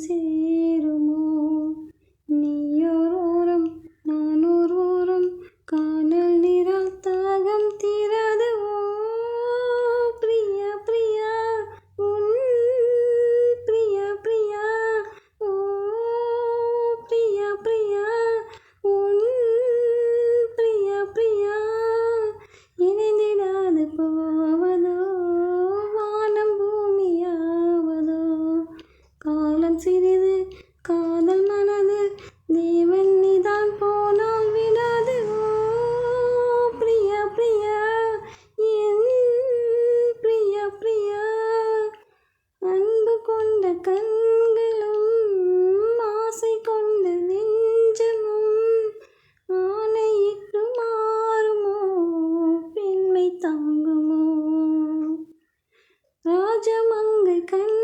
coincidir. இது காதல் மனது தேவன் நீதான் போனால் விடாது. பிரியா பிரிய பிரியா என் பிரிய பிரியா. அன்பு கொண்ட கண்களும் ஆசை கொண்ட நெஞ்சமும் ஆணையிட்டு மாறுமோ பெண்மை தாங்குமோ. ராஜமங்கை கண்